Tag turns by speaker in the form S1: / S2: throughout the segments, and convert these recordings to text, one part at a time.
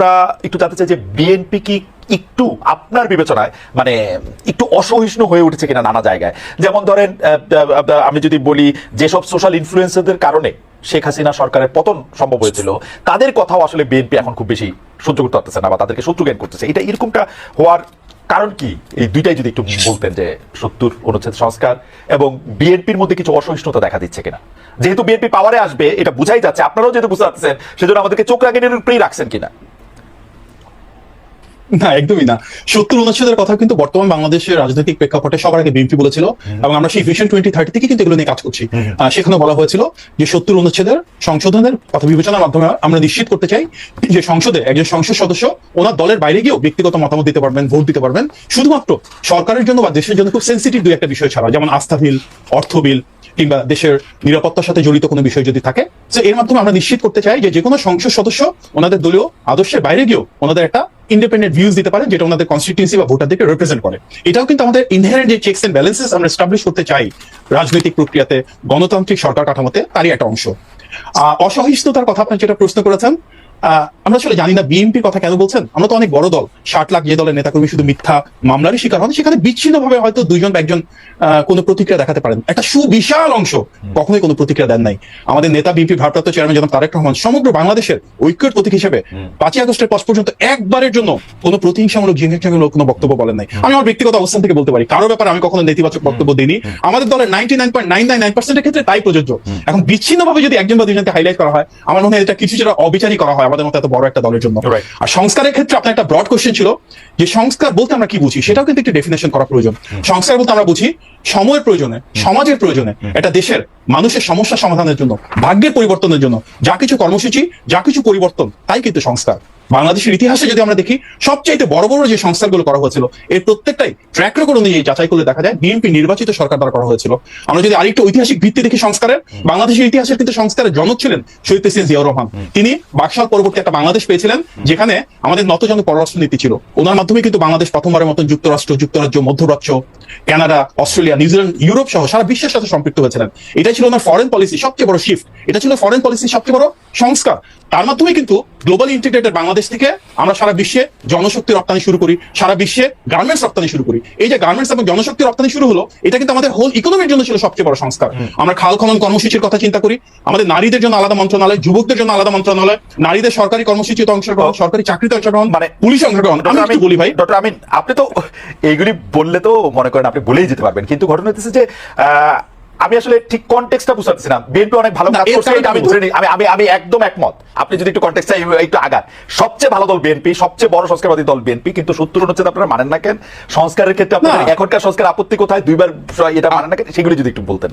S1: আমরা একটু জানতে চাই যে বিএনপি কি একটু আপনার বিবেচনায় মানে একটু অসহিষ্ণু হয়ে উঠেছে কিনা নানা জায়গায়? যেমন ধরেন আমি যদি বলি যেসব সোশ্যাল ইনফ্লুয়েন্সারদের কারণে শেখ হাসিনা সরকারের পতন সম্ভব হয়েছিল, তাদের কথাও আসলে বিএনপি এখন খুব বেশি সহ্য করতে পারতেছে না বা তাদেরকে শত্রু জ্ঞান করতেছে। এটা এরকমটা হওয়ার কারণ কি? এই দুইটাই যদি একটু বলতেন যে সত্তর অনুচ্ছেদ সংস্কার এবং বিএনপির মধ্যে কিছু অসহিষ্ণুতা দেখা দিচ্ছে কিনা। যেহেতু বিএনপি পাওয়ারে আসবে, এটা বুঝাই যাচ্ছে। আপনারাও যেহেতু বুঝতে পারতেছেন সেজন্য আমাদেরকে চোখ উপরেই রাখছেন কিনা?
S2: না একদমই না। সত্তর অনুচ্ছেদের কথা কিন্তু বর্তমান বাংলাদেশের রাজনৈতিক প্রেক্ষাপটে সবার আগে বিএনপি বলেছিল এবং আমরা সেই ভিশন টোয়েন্টি থার্টি থেকে কিন্তু এগুলো নিয়ে কাজ করছি। সেখানে বলা হয়েছিল যে সত্তর অনুচ্ছেদের সংশোধনের কথা বিবেচনার মাধ্যমে আমরা নিশ্চিত করতে চাই যে সংসদে একজন সংসদ সদস্য ওনার দলের বাইরে গিয়েও ব্যক্তিগত মতামত দিতে পারবেন ভোট দিতে পারবেন। শুধুমাত্র সরকারের জন্য বা দেশের জন্য খুব সেন্সিটিভ দুই একটা বিষয় ছাড়া যেমন আস্থা বিল অর্থ বিল কিংবা দেশের নিরাপত্তার সাথে জড়িত কোনো বিষয় যদি থাকে তো এর মাধ্যমে আমরা নিশ্চিত করতে চাই যে কোনো সংসদ সদস্য ওনাদের দলীয় আদর্শের বাইরে গিয়েও ওনাদের একটা ইন্ডিপেন্ডেন্ট ভিউজ দিতে পারেন যেটা ওনাদের কনস্টিটিউন্সি বা ভোটারদেরকে রিপ্রেজেন্ট করে। এটাও কিন্তু আমাদের ইনহেরেন্ট যে চেকস এন্ড ব্যালেন্সেস আমরা এস্টাবলিশ করতে চাই রাজনৈতিক প্রক্রিয়াতে, গণতান্ত্রিক সরকার কাঠামোতে, তারই একটা অংশ। অসহিষ্ণুতার কথা আপনি যেটা প্রশ্ন করেছেন আমরা আসলে জানি না বিএনপির কথা কেন বলছেন। আমরা তো অনেক বড় দল। ষাট লাখ যে দলের নেতাকর্মী শুধু মিথ্যা মামলারই শিকার হন সেখানে বিচ্ছিন্নভাবে হয়তো দুইজন বা একজন আহ, কোনো প্রতিক্রিয়া দেখাতে পারেন। একটা সুবিশাল অংশ কখনোই কোনো প্রতিক্রিয়া দেন নাই। আমাদের নেতা বিএনপি ভারপ্রাপ্ত চেয়ারম্যান যেমন তারেক রহমান সমগ্র বাংলাদেশের ঐক্যের প্রতীক হিসেবে পাঁচই আগস্টের পর পর্যন্ত একবারের জন্য কোনো প্রতিহিংসামূলক জিনিসামূলক কোনো বক্তব্য বলেন নাই। আমি আমার ব্যক্তিগত অবস্থান থেকে বলতে পারি কারও ব্যাপারে আমি কখনো নেতিবাচক বক্তব্য দিইনি। আমাদের দলের ninety nine point nine nine nine পার্সেন্টের ক্ষেত্রে তাই প্রযোজ্য। এখন বিচ্ছিন্নভাবে যদি একজন বা দুজনকে হাইলাইট করা হয় আমার মনে হয় এটা কিছু যেটা অবিচারই করা হয়। আমাদের মতো এত বড় একটা দলের জন্য। আর সংস্কারের ক্ষেত্রে আপনার একটা ব্রড কোশ্চেন ছিল যে সংস্কার বলতে আমরা কি বুঝি? সেটাও কিন্তু একটু ডেফিনেশন করা প্রয়োজন। সংস্কার বলতে আমরা বুঝি সময়ের প্রয়োজনে সমাজের প্রয়োজনে এটা দেশের মানুষের সমস্যা সমাধানের জন্য ভাগ্যের পরিবর্তনের জন্য। যা কিছু কর্মসূচি যা কিছু পরিবর্তন তাই কিন্তু সংস্কার। বাংলাদেশের ইতিহাসে যদি আমরা দেখি সবচাইতে বড় বড় যে সংস্কারগুলো করা হয়েছিল এর প্রত্যেকটাই ট্র্যাক রেকর্ড অনুযায়ী যাচাই করলে দেখা যায় বিএনপি নির্বাচিত সরকার দ্বারা করা হয়েছিল। আমরা যদি আরেকটু ঐতিহাসিক ভিত্তি দেখি সংস্কারের বাংলাদেশের ইতিহাসের কিন্তু সংস্কারের জনক ছিলেন শহীদ প্রেসিডেন্ট জিয়াউর রহমান। তিনি বাকশাল পরবর্তী একটা বাংলাদেশ পেয়েছিলেন যেখানে আমাদের নতজন পররাষ্ট্র নীতি ছিল। ওনার মাধ্যমে কিন্তু বাংলাদেশ প্রথমবারের মতন যুক্তরাষ্ট্র যুক্তরাজ্য মধ্যপ্রাচ্য কানাডা অস্ট্রেলিয়া নিউজিল্যান্ড ইউরোপ সহ সারা বিশ্বের সাথে সম্পৃক্ত হয়েছিলেন। এটা ছিল ওনার ফরেন পলিসি সবচেয়ে বড় শিফট এটা ছিল ফরেন পলিসি সবচেয়ে বড় সংস্কার। তার মাধ্যমে কিন্তু গ্লোবাল ইন্টিগ্রেটেড বাংলাদেশ থেকে আমরা সারা বিশ্বে জনশক্তি রপ্তানি শুরু করি সারা বিশ্বে গার্মেন্টস রপ্তানি শুরু করি। এই যে গার্মেন্টস এবং জনশক্তি রপ্তানি শুরু হলো এটা কিন্তু আমাদের হোল ইকোনমির জন্য ছিল সবচেয়ে বড় সংস্কার। আমরা খাল খনন কর্মসূচির কথা চিন্তা করি আমাদের নারীদের জন্য আলাদা মন্ত্রণালয় যুবকদের জন্য আলাদা মন্ত্রণালয় নারীদের সরকারি কর্মসূচিতে অংশগ্রহণ সরকারি চাকরিতে অংশগ্রহণ
S1: মানে
S2: পুলিশে অংশগ্রহণ। আমি একটু বলি ভাই।
S1: ডক্টর আমিন আপনি তো এইগুলি বললে তো মনে করেন আপনি বলেই যেতে পারবেন। কিন্তু ঘটনা হচ্ছে যে আহ, আমি আসলে ঠিক কনটেক্সটটা বুঝতে না। বিএনপি অনেক ভালো কাজ করছে এটা আমি ধরে নিই আমি আমি আমি একদম একমত। আপনি যদি একটু কনটেক্সট একটু আগান। সবচেয়ে ভালো দল বিএনপি সবচেয়ে বড় সংস্কারবাদী দল বিএনপি কিন্তু সত্তর হচ্ছে আপনারা মানেন না কেন? সংস্কারের ক্ষেত্রে আপনাদের এখনকার সংস্কার আপত্তি কোথায়? দুইবার এটা মানেন না কেন? সেগুলি যদি একটু বলতেন।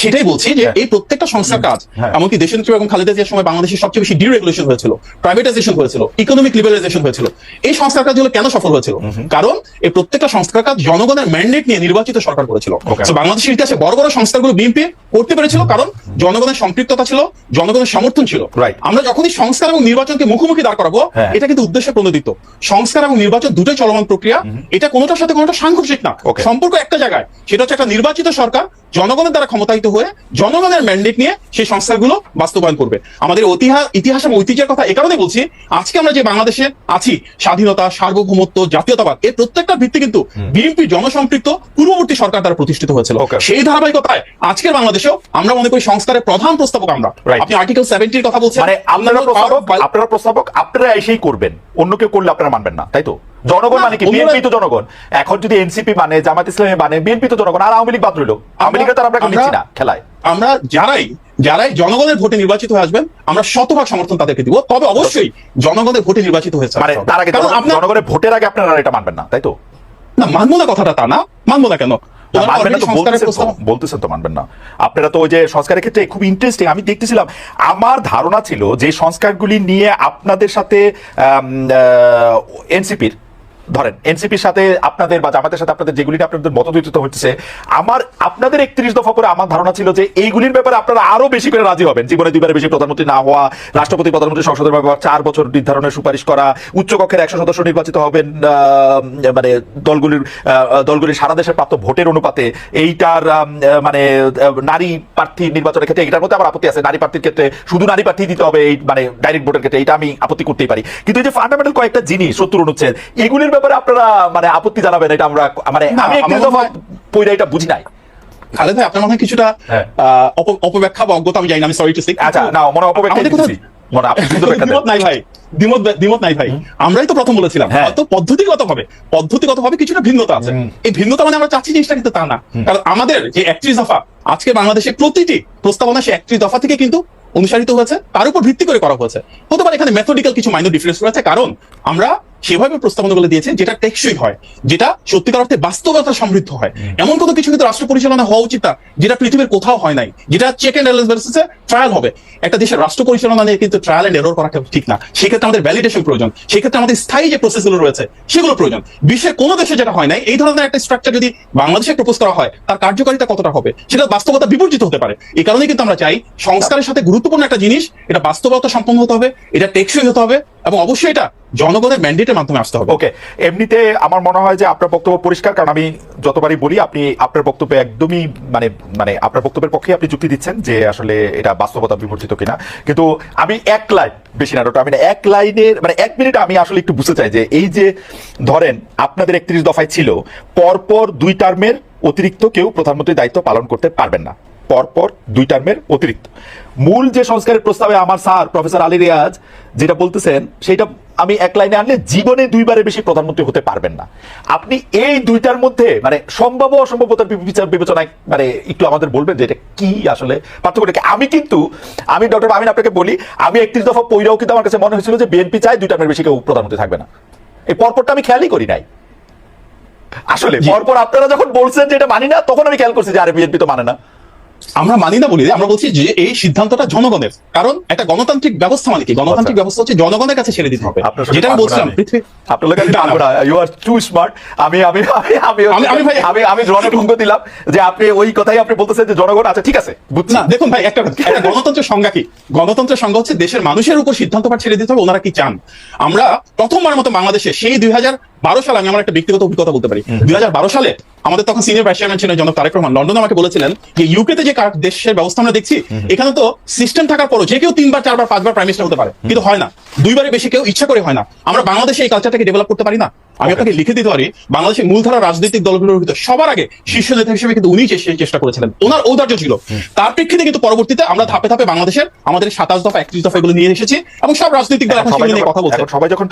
S2: সেটাই বলছি যে এই প্রত্যেকটা সংস্কার কাজ
S1: হ্যাঁ।
S2: এমনকি দেশের নেত্রী এবং খালেদা জিয়ার সময় বাংলাদেশের সবচেয়ে বেশি ডিরেগুলেশন হয়েছিল প্রাইভেটাইজেশন হয়েছিল ইকোনমিক লিবারাইজেশন হয়েছিল। এই সংস্কার কাজগুলো কেন সফল হয়েছিল? কারণ এই প্রত্যেকটা সংস্কার কাজ জনগণের ম্যান্ডেট নিয়ে নির্বাচিত সরকার করেছিল। বাংলাদেশের ইতিহাসে বড় বড় সংস্কারগুলো বিএনপি করতে পেরেছিল কারণ জনগণের সম্পৃক্ততা ছিল জনগণের সমর্থন ছিল। আমরা যখনই সংস্কার এবং নির্বাচনকে মুখোমুখি দাঁড় করাবো
S1: হ্যাঁ।
S2: এটা কিন্তু উদ্দেশ্যে প্রণোদিত। সংস্কার এবং নির্বাচন দুটোই চলমান প্রক্রিয়া। এটা কোনোটার সাথে কোনোটা সাংঘর্ষিক না। সম্পর্ক একটা জায়গায়। সেটা হচ্ছে একটা নির্বাচিত সরকার জনগণের দ্বারা ক্ষমতায়িত হয়ে জনগণের ম্যান্ডেট নিয়ে সেই সংস্কারগুলো বাস্তবায়ন করবে। আমাদের ইতিহাস ইতিহাস এবং ঐতিহ্যের কথা এ কারণে বলছি আজকে আমরা যে বাংলাদেশে আছি স্বাধীনতা সার্বভৌমত্ব জাতীয়তাবাদ এর প্রত্যেকটা ভিত্তি কিন্তু বিএনপি জনসম্পৃক্ত পূর্ববর্তী সরকার দ্বারা প্রতিষ্ঠিত হয়েছিল. সেই ধারাবাহিকতায় আজকের বাংলাদেশেও আমরা মনে করি সংস্কারের প্রধান প্রস্তাবক আমরা। আপনি আর্টিকেল সেভেন্টির কথা বলছেন।
S1: মানে আপনারা প্রস্তাবক আপনারা প্রস্তাবক আপনারা এসেই করবেন। অন্য কেউ করলে আপনারা মানবেন না তাই তো? জনগণ মানে কি? বিএনপি তো জনগণ। এখন যদি এনসিপি মানে জামাত ইসলামী মানে বিএনপি তো জনগণ। আর আওয়ামী লীগ বাদ রইল। আওয়ামী লীগের তো আমরা নিচ্ছি না খেলায়।
S2: আমরা যারাই যারাই জনগণের ভোটে নির্বাচিত হয়ে আসবেন আমরা শতভাগ সমর্থন তাদেরকে দিব। তবে অবশ্যই জনগণের ভোটে নির্বাচিত হয়েছে।
S1: মানে তার আগে জনগণের ভোটের আগে আপনারা এটা মানবেন না তাই তো?
S2: না মানবো না কথাটা তা না। মানবো না কেন?
S1: মানবেন না তো বলতেছেন বলতেছেন তো মানবেন না। আপনারা তো ওই যে সংস্কারের ক্ষেত্রে খুব ইন্টারেস্টিং আমি দেখতেছিলাম আমার ধারণা ছিল যে সংস্কারগুলি নিয়ে আপনাদের সাথে এনসিপির ধরেন, এনসিপির সাথে আপনাদের বা জামাতের সাথে আপনাদের যেগুলি আপনাদের মতদ্বৈত হচ্ছে, আমার, আপনাদের একত্রিশ দফা করে আমার ধারণা ছিল যে এইগুলির ব্যাপারে আপনারা আরও বেশি করে রাজি হবেন। জীবনে দুইবারে বেশি প্রধানমন্ত্রী না হওয়া, রাষ্ট্রপতি, প্রধানমন্ত্রী, সংসদের ব্যাপার চার বছর নির্ধারণের সুপারিশ করা উচ্চকক্ষের একশো সদস্য নির্বাচিত হবেন মানে দলগুলির দলগুলির সারা দেশের প্রাপ্ত ভোটের অনুপাতে। এইটার মানে নারী প্রার্থী নির্বাচনের ক্ষেত্রে এটার মধ্যে আমার আপত্তি আছে। নারী প্রার্থীর ক্ষেত্রে শুধু নারী প্রার্থী দিতে হবে, এই মানে ডাইরেক্ট ভোটের ক্ষেত্রে, এটা আমি আপত্তি করতেই পারি। কিন্তু এই যে ফান্ডামেন্টাল কয়েকটা জিনিস, সত্তর অনুচ্ছেদ, এগুলির ব্যাপারে আপনারা মানে আপত্তি জানাবেন এটা আমরা মানে আমি একটু পইরা এটা বুঝি নাই।
S2: খালেদ ভাই আপনার মনে কিছুটা
S1: হ্যাঁ।
S2: অপব্যাখ্যা বা অজ্ঞতা আমি জানি না আমি সরি টু সে
S1: আচ্ছা না মনে অপব্যাখ্যা
S2: দ্বিমত নাই ভাই দ্বিমত দ্বিমত নাই ভাই। আমরাই তো প্রথম বলেছিলাম
S1: হ্যাঁ।
S2: হয়তো পদ্ধতিগত ভাবে পদ্ধতিগত ভাবে কিছুটা ভিন্নতা আছে। এই ভিন্নতা মানে আমরা চাচ্ছি জিনিসটা কিন্তু তা না। কারণ আমাদের যে একত্রিশ দফা আজকে বাংলাদেশে প্রতিটি প্রস্তাবনা সে একত্রিশ দফা থেকে কিন্তু অনুসারিত হয়েছে। তার উপর ভিত্তি করে করা হয়েছে। হতে পারে এখানে মেথডিক্যাল কিছু মাইনর ডিফারেন্স রয়েছে। কারণ আমরা সেভাবে প্রস্তাবনাগুলো দিয়েছি যেটা টেকসই হয় যেটা সত্যিকার অর্থে বাস্তবতা সমৃদ্ধ হয়। এমন কোনো কিছু কিন্তু রাষ্ট্র পরিচালনা হওয়া উচিত না যেটা পৃথিবীর কোথাও হয় নাই যেটা চেক এন্ড বেসিসে ট্রায়াল হবে। একটা দেশের রাষ্ট্র পরিচালনা নিয়ে কিন্তু ট্রায়াল এন্ড এরর করাটা ঠিক না। সেক্ষেত্রে আমাদের ভ্যালিডেশন প্রয়োজন সেক্ষেত্রে আমাদের স্থায়ী যে প্রসেসগুলো রয়েছে সেগুলো প্রয়োজন। বিশ্বের কোনো দেশে যেটা হয় নাই এই ধরনের একটা স্ট্রাকচার যদি বাংলাদেশে প্রপোজ করা হয় তার কার্যকারিতা কতটা হবে? সেটা বাস্তবতা বিপর্জিত হতে পারে। এই কারণে কিন্তু আমরা চাই সংস্কারের সাথে গুরুত্বপূর্ণ একটা জিনিস এটা বাস্তবতা সম্পন্ন হতে হবে এটা টেকসই হতে হবে এবং অবশ্যই এটা জনগণের ম্যান্ডেটের মাধ্যমে আসতে হবে।
S1: ওকে এমনিতে আমার মনে হয় যে আপনার বক্তব্য পরিষ্কার, কারণ আমি যতবারই বলি, আপনি আপনার বক্তব্যে একদমই মানে মানে আপনার বক্তব্যের পক্ষে আপনি যুক্তি দিচ্ছেন যে আসলে এটা বাস্তবতা বিবর্তিত কিনা। কিন্তু আমি এক লাইন বেশি না আমি এক লাইনের মানে এক মিনিট আমি আসলে একটু বুঝতে চাই যে এই যে ধরেন আপনাদের একত্রিশ দফায় ছিল, পরপর দুই টার্মের অতিরিক্ত কেউ প্রধানমন্ত্রীর দায়িত্ব পালন করতে পারবেন না। পরপর দুই টার্মের অতিরিক্ত। মূল যে সংস্কারের প্রস্তাবে আমার স্যার প্রফেসর আলী রিয়াজ যেটা বলতেছেন সেটা আমি এক লাইনে আনলে জীবনে দুইবারের বেশি প্রধানমন্ত্রী হতে পারবেন না। আপনি এই দুইটার মধ্যে মানে সম্ভব ও অসম্ভবতার বিচার বিবেচনায় মানে একটু আমাদের বলবেন যে এটা কি আসলে পার্থক্যটা কি? আমি কিন্তু আমি ডক্টর আমিন আপনাকে বলি আমি একত্রিশ দফা পইরাও কিন্তু আমার কাছে মনে হয়েছিল যে বিএনপি চায় দুই টার্মের বেশি কেউ প্রধানমন্ত্রী থাকবে না। এই পরপরটা আমি খেয়ালই করি নাই। আসলে পরপর আপনারা যখন বলছেন যে এটা মানি না তখন আমি খেয়াল করছি যে আরে বিএনপি তো মানে না।
S2: আমরা মানি না বলি আমরা বলছি যে এই সিদ্ধান্তটা জনগণের। কারণ একটা গণতান্ত্রিক ব্যবস্থা মানে কি? গণতান্ত্রিক
S1: আচ্ছা।
S2: ব্যবস্থা হচ্ছে জনগণের কাছে ছেড়ে দিতে হবে। যেটা আমি বলছিলাম।
S1: আমি।
S2: পৃথিবী
S1: আপনার লোক
S2: না, না।
S1: ইউ আর টু স্মার্ট আমি আমি আমি আমি
S2: আমি- আমি ভাই-
S1: আমি আমি জনভঙ্গ দিলাম যে আপনি ওই কথাই আপনি বলতেছেন যে জনগণ আছে ঠিক আছে
S2: দেখুন ভাই একটা একটা গণতন্ত্রের সংজ্ঞা কি? গণতন্ত্রের সংজ্ঞা হচ্ছে দেশের মানুষের উপর সিদ্ধান্তভার ছেড়ে দিতে হবে ওনারা কি চান? আমরা প্রথমবার মতো বাংলাদেশে সেই দুই হাজার বারো সালে আমি আমার একটা ব্যক্তিগত অভিজ্ঞতা বলতে পারি। দুই হাজার বারো সালে আমাদের তখন সিনিয়র ভাইস চেয়ারম্যান ছিলেন জনক তারেক রহমান। লন্ডনে আমাকে বলেছিলেন যে ইউকেতে যে কার- দেশের ব্যবস্থা আমরা দেখছি এখানে তো সিস্টেম থাকার পরও যে কেউ তিনবার চারবার পাঁচবার প্রাইম মিনিস্টার হতে পারে। কিন্তু হয় না। দুইবারে বেশি কেউ ইচ্ছা করে হয় না। আমরা বাংলাদেশে এই কালচারটাকে ডেভেলপ করতে পারি না। আমি আপনাকে লিখে দিতে পারি বাংলাদেশের মূলধারা রাজনৈতিক দলগুলোর ভিতরে সবার আগে শীর্ষ নেতা হিসেবে কিন্তু উনি চেষ্টা করেছিলেন। ওনার ঔদার্য ছিল। তার প্রেক্ষিতে কিন্তু পরবর্তীতে আমরা ধাপে ধাপে বাংলাদেশের আমাদের সাতাশ দফা একত্রিশ দফা এগুলো নিয়ে এসেছি এবং সব রাজনৈতিক দল
S1: এখন
S2: নিয়ে কথা বলছে।
S1: সবাই যখন?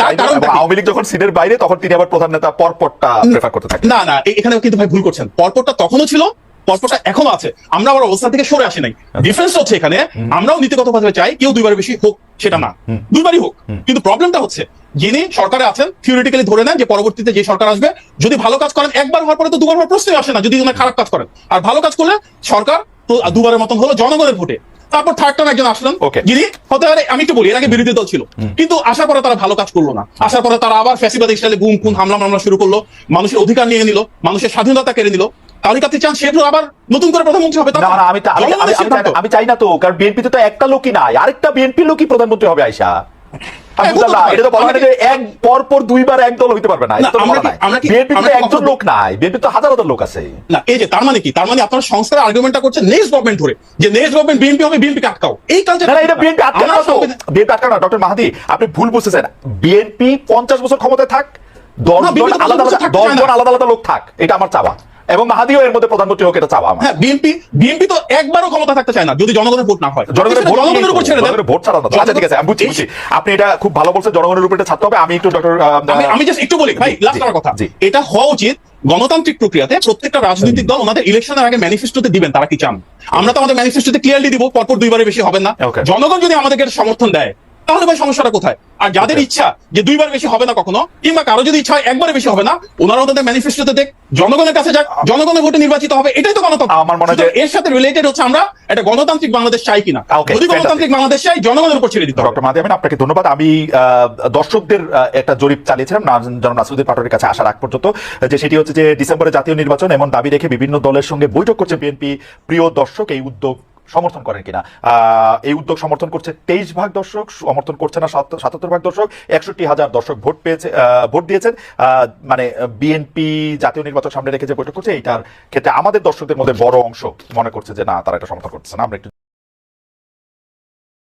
S1: আওয়ামী লীগ যখন সিটের বাইরে তখন তিনি আবার প্রধান নেতা পরপরটা প্রেফার করতে থাকেন।
S2: না না এখানে কিন্তু ভাই ভুল করছেন। পরপরটা তখনও ছিল পরপরটা এখনও আছে। আমরা আবার অবস্থান থেকে সরে আসি নাই। ডিফারেন্স হচ্ছে এখানে আমরাও নীতিগতভাবে চাই কেউ দুইবার বেশি হোক সেটা না। দুইবারই হোক। কিন্তু প্রবলেমটা হচ্ছে যিনি সরকারে আছেন থিওরিটিক্যালি ধরে নেন যে পরবর্তীতে যে সরকার আসবে যদি ভালো কাজ করেন একবার হওয়ার পরে তো দুবার হওয়ার প্রশ্নই আসে না যদি খারাপ কাজ করেন। আর ভালো কাজ করলে সরকার দুবারের মতন হলো জনগণের ভোটে। তারপর থার্ড টাইম একজন আসলেন. যিনি হতে পারে আমি একটু বলি এর আগে বিরোধী দল ছিল। কিন্তু আসার পরে তারা ভালো কাজ করল না। আসার পরে তারা আবার ফ্যাসিবাদী স্টাইলে গুম খুন হামলা মামলা শুরু করল। মানুষের অধিকার নিয়ে নিল মানুষের স্বাধীনতা কেড়ে নিল। তাহলে কি আপনি চান আবার নতুন করে প্রধানমন্ত্রী হবে?
S1: না আমি আমি- চাই না- তো কারণ বিএনপিতে তো একটা লোকই নাই। আরেকটা বিএনপি লোকই প্রধানমন্ত্রী হবে আয়সা
S2: হ্যাঁ,
S1: বুঝলাম না,
S2: হতে পারে।
S1: এটা তো বলা হয় যে এক পর পর দুইবার এক দল হইতে পারবে না এটা
S2: না,
S1: তো
S2: আমরা
S1: বলা
S2: কি-
S1: নাই।
S2: আমরা কি-
S1: বিএনপি
S2: আমরা
S1: তো
S2: কি
S1: একজন লোক নাই বিএনপি তো হাজার হাজার লোক আছে।
S2: না এই যে তার মানে কি? তার মানে আপনার সংস্কার আর্গুমেন্টটা করছে নেক্সট গভর্নমেন্ট ধরে। যে নেক্সট গভর্নমেন্ট বিএনপি হবে বিএনপি আটকাও। এই কালচার
S1: না না, এটা বিএনপি আটকানো তো। বিএনপি আটকানো ডক্টর মাহাদি আপনি ভুল বুঝতেছেন। বিএনপি পঞ্চাশ বছর ক্ষমতায় থাক দশ জন আলাদা আলাদা দশ জন আলাদা আলাদা লোক থাক এটা আমার চাওয়া। এবং মাহাদিও এর মধ্যে প্রধানমন্ত্রী হোক এটা চাওয়া আমার।
S2: হ্যাঁ বিএনপি বিএনপি তো একবারও ক্ষমতা থাকতে চায় না যদি জনগণের ভোট না হয়।
S1: জনগণের ভোট
S2: জনগণের উপর ছেড়ে দেন।
S1: ভোট ছাড়া না আচ্ছা ঠিক আছে আমি বুঝছি বুঝছি। আপনি এটা খুব ভালো বলছেন জনগণের উপর এটা ছাড়তে হবে। আমি একটু ডক্টর
S2: আমি আমি জাস্ট একটু বলি ভাই লাস্ট আমার কথা। এটা হওয়া উচিত গণতান্ত্রিক প্রক্রিয়াতে প্রত্যেকটা রাজনৈতিক দল ওনাদের ইলেকশনের আগে ম্যানিফেস্টোতে দিবেন তারা কি চান? আমরা তো আমাদের ম্যানিফেস্টোতে ক্লিয়ারলি দিব পরপর দুইবারে বেশি হবে না। জনগণ যদি আমাদেরকে সমর্থন দেয় তাহলে ভাই সমস্যাটা কোথায়? আর যাদের ইচ্ছা যে দুইবার বেশি হবে না কখনো কিংবা কারও যদি ইচ্ছা হয় একবারে বেশি হবে না ওনারা তাদের ম্যানিফেস্টোতে দেখ জনগণের কাছে যাক জনগণের ভোটে নির্বাচিত হবে এটাই তো গণতন্ত্র।
S1: আমার মনে হয়
S2: এর সাথে রিলেটেড হচ্ছে আমরা একটা গণতান্ত্রিক বাংলাদেশ চাই কিনা। যদি গণতান্ত্রিক বাংলাদেশ চাই জনগণের উপর ছেড়ে দিতে হবে।
S1: ডক্টর মাদি আমিন আপনাকে ধন্যবাদ। আমি আহ, দর্শকদের একটা জরিপ চালিয়েছিলাম জনাব নাসিরুদ্দিন পাটোয়ারির কাছে আসার আগ পর্যন্ত যে সেটি হচ্ছে যে ডিসেম্বরে জাতীয় নির্বাচন এমন দাবি রেখে বিভিন্ন দলের সঙ্গে বৈঠক করছে বিএনপি প্রিয় দর্শক এই উদ্যোগ সমর্থন করেন কিনা। এই উদ্যোগ সমর্থন করছে তেইশ ভাগ দর্শক, সমর্থন করছে না সাতাত্তর ভাগ দর্শক, একষট্টি হাজার দর্শক ভোট পেয়েছে ভোট দিয়েছেন। মানে বিএনপি জাতীয় নির্বাচন সামনে রেখে যে বৈঠক করছে, এইটার ক্ষেত্রে আমাদের দর্শকদের মধ্যে বড় অংশ মনে করছে যে, না, তারা এটা সমর্থন করছে না। আমরা একটু